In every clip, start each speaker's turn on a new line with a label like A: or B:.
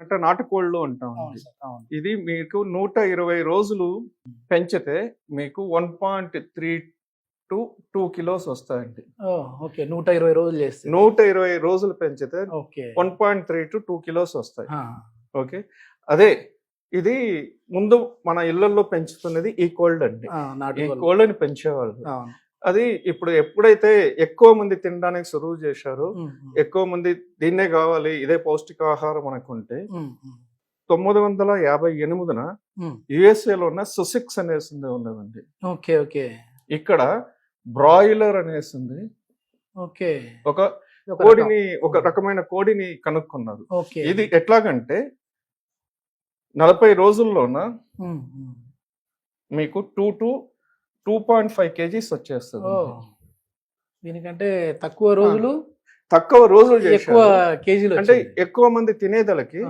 A: అంటే నాటుకోళ్ళు అంటాం ఇది. మీకు నూట ఇరవై రోజులు పెంచితే మీకు one point three to two kilos వస్తాయండి.
B: ఓకే. నూట ఇరవై రోజులు చేస్తే.
A: నూట ఇరవై రోజులు పెంచితే
B: okay.
A: One point three to two kilos వస్తాయి. ఓకే. అదే ఇది ముందు మన ఇళ్ళలో పెంచుతున్నది ఈ కోల్డ్ అండి ఈ. కోళ్ళని పెంచేవాళ్ళు. అది ఇప్పుడు ఎప్పుడైతే ఎక్కువ మంది తినడానికి సురువు చేశారో ఎక్కువ మంది దీన్నే కావాలి ఇదే పౌష్టికాహారం అనుకుంటే తొమ్మిది వందల యాభై ఎనిమిదిన. యుఎస్ఏలో ఉన్న సుసిక్స్ అనేసి ఉన్నదండి.
B: Okay okay.
A: ఇక్కడ బ్రాయిలర్ అనేసి ఉంది
B: ఓకే.
A: ఒక. కోడిని ఒక రకమైన కోడిని కనుక్కున్నారు. ఇది ఎట్లాగంటే నలభై రోజుల్లోన. మీకు two to two point five KGs వచ్చేస్తుంది.
B: దీనికంటే తక్కువ రోజులు
A: తక్కువ రోజులు
B: ఎక్కువ కేజీలు
A: అంటే. ఎక్కువ మంది తినేదలకి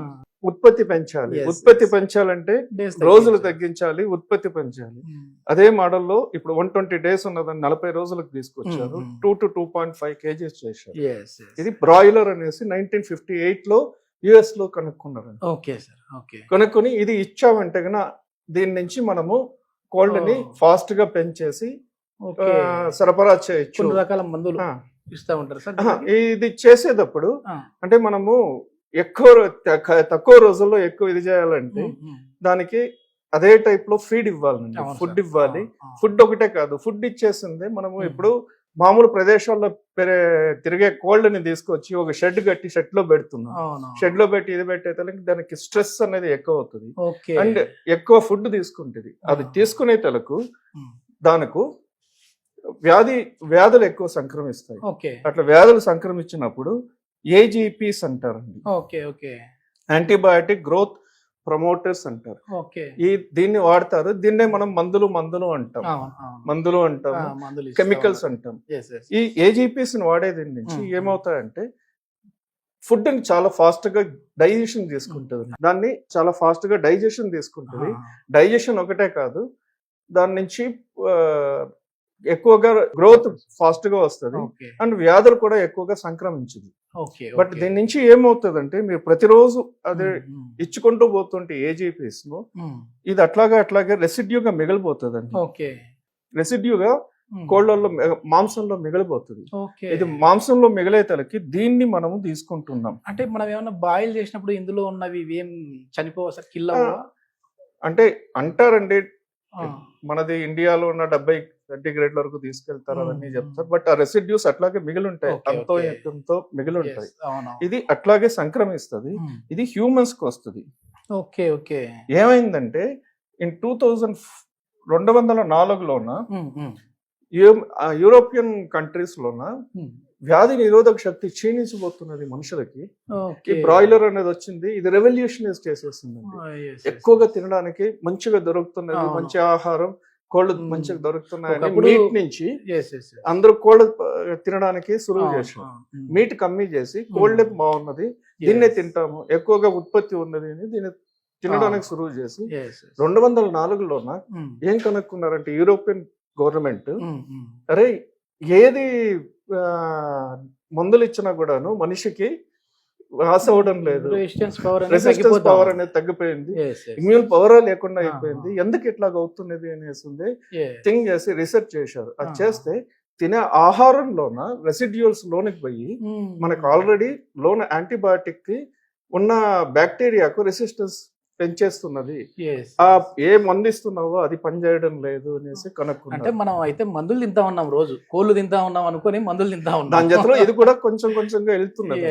A: ఉత్పత్తి పెంచాలి. ఉత్పత్తి. పెంచాలంటే రోజులు
B: తగ్గించాలి.
A: ఉత్పత్తి పెంచాలి.
B: ఉమ్,
A: అదే మోడల్లో ఇప్పుడు వన్ ట్వంటీ డేస్ ఉన్నదని నలభై రోజులకు తీసుకొచ్చారు. Two to two point five KGs చేశారు. ఇది బ్రాయిలర్ అనేసి నైన్టీన్ ఫిఫ్టీ ఎయిట్లో యుఎస్లో కనుక్కున్నారు
B: ఓకే సార్ ఓకే
A: కనుక్కొని ఇది ఇచ్చామంటే గన దీని నుంచి మనము కోల్డ్ని. ఫాస్ట్గా పెంచేసి సరఫరా చేయొచ్చు
B: రకాల మందులు ఇస్తా ఉంటారు సార్
A: ఇది చేసేటప్పుడు. అంటే మనము ఎక్కువ తక్కువ- రోజుల్లో ఎక్కువ ఇది చేయాలంటే. దానికి అదే టైప్లో ఫీడ్ ఇవ్వాలండి ఫుడ్. ఇవ్వాలి. ఫుడ్ ఒకటే కాదు ఫుడ్ ఇచ్చేసింది మనము. ఇప్పుడు మామూలు ప్రదేశాల్లో పెరే తిరిగే కోళ్ళని తీసుకొచ్చి ఒక షెడ్ కట్టి షెడ్లో పెడుతున్నాం. షెడ్లో పెట్టి ఇది పెట్టే దానికి స్ట్రెస్ అనేది ఎక్కువ అవుతుంది అండ్ ఎక్కువ ఫుడ్ తీసుకుంటుంది. అది. తీసుకునే తలకు దానికి వ్యాధి వ్యాధులు ఎక్కువ సంక్రమిస్తాయి. అట్లా వ్యాధులు సంక్రమించినప్పుడు ఏజీపీస్ అంటారండి.
B: Okay okay.
A: Antibiotic growth promoters అంటారు.
B: ఓకే.
A: ఈ దీన్ని వాడతారు. దీన్నే మనం మందులు మందులు అంటాం. మందులు అంటాం కెమికల్స్. అంటాం. ఈ ఏజీపీస్ వాడేది నుంచి
B: Hmm.
A: ఏమవుతాయంటే ఫుడ్ని చాలా ఫాస్ట్గా డైజెషన్ తీసుకుంటుంది. దాన్ని చాలా ఫాస్ట్గా డైజెషన్ తీసుకుంటుంది. డైజెషన్ ఒకటే కాదు. దాని నుంచి ఎక్కువగా గ్రోత్ ఫాస్ట్గా వస్తుంది అండ్ వ్యాధులు కూడా ఎక్కువగా సంక్రమించదు.
B: Okay
A: but. దీని నుంచి ఏమవుతుందంటే మీరు ప్రతిరోజు అదే ఇచ్చుకుంటూ పోతుంటే
B: ఏజీపీస్ను
A: ఇది అట్లాగా అట్లాగే రెసిడ్యూగా మిగిలిపోతుందండి.
B: ఓకే.
A: రెసిడ్యూగా కోళ్ళల్లో మాంసంలో మిగిలిపోతుంది. ఇది మాంసంలో మిగిలే తలకి దీన్ని మనము తీసుకుంటున్నాం.
B: అంటే మనం ఏమన్నా బాయిల్ చేసినప్పుడు ఇందులో ఉన్నవి ఏం చనిపోవా సార్ కిల్
A: ఆ, అంటే అంటారండి మనది ఇండియాలో ఉన్న డెబ్బై సెంటిగ్రేడ్ వరకు తీసుకెళ్తారు అవన్నీ. చెప్తారు. బట్ ఆ రెసిడ్యూస్ అట్లాగే మిగిలి ఉంటాయి అంతో. ఎంతో మిగిలి ఉంటాయి ఇది అట్లాగే సంక్రమిస్తుంది. ఇది హ్యూమన్స్కి వస్తుంది
B: ఓకే ఓకే.
A: ఏమైందంటే ఇన్ టూ థౌజండ్ రెండు వందల నాలుగులోన యూరోపియన్ కంట్రీస్ లోన వ్యాధి నిరోధక శక్తి క్షీణించబోతున్నది మనుషులకి. ఈ బ్రాయిలర్ అనేది వచ్చింది. ఇది రెవల్యూషనైజ్ చేసేసింది. ఎక్కువగా తినడానికి మంచిగా దొరుకుతున్నది. మంచి ఆహారం కోళ్ళు. మంచిగా దొరుకుతున్నాయని మీట్ నుంచి. అందరూ కోళ్ళు తినడానికి సులువు.
B: ఉమ్,
A: మీట్ కమ్మీ చేసి కోళ్ళే బాగున్నది దీన్నే. తింటాము ఎక్కువగా ఉత్పత్తి ఉన్నది అని దీన్ని తినడానికి. సులువు చేసి. రెండు వందల నాలుగులోన ఏం కనుక్కున్నారంటే యూరోపియన్ గవర్నమెంట్. అరే ఏది మందులు ఇచ్చినా కూడాను మనిషికి రాసి అవ్వడం లేదు
B: రెసిస్టెన్స్ పవర్ అనేది
A: తగ్గిపోయింది. ఇమ్యూన్ పవర్ లేకుండా అయిపోయింది. ఎందుకు ఇట్లాగ అవుతున్నది అనేసి
B: Yeah.
A: థింక్ చేసి రీసెర్చ్ చేశారు అది. చేస్తే తినే ఆహారంలోన రెసిడ్యూల్స్ లోనికి పోయి
B: ఉమ్,
A: మనకు ఆల్రెడీ లోన యాంటీబయాటిక్కి ఉన్న బ్యాక్టీరియాకు రెసిస్టెన్స్ పెంచేస్తున్నది ఆ. ఏ మందు ఇస్తున్నావో అది పనిచేయడం లేదు అనేసి
B: అంటే
A: కనుక్కున్నారు
B: మనం అయితే మందులు తింటా ఉన్నాం రోజు కోళ్ళు తింటా ఉన్నాం అనుకొని మందులు తింటా ఉన్నాం
A: దాని జతలో ఇది కూడా కొంచెం కొంచెంగా వెళ్తున్నది.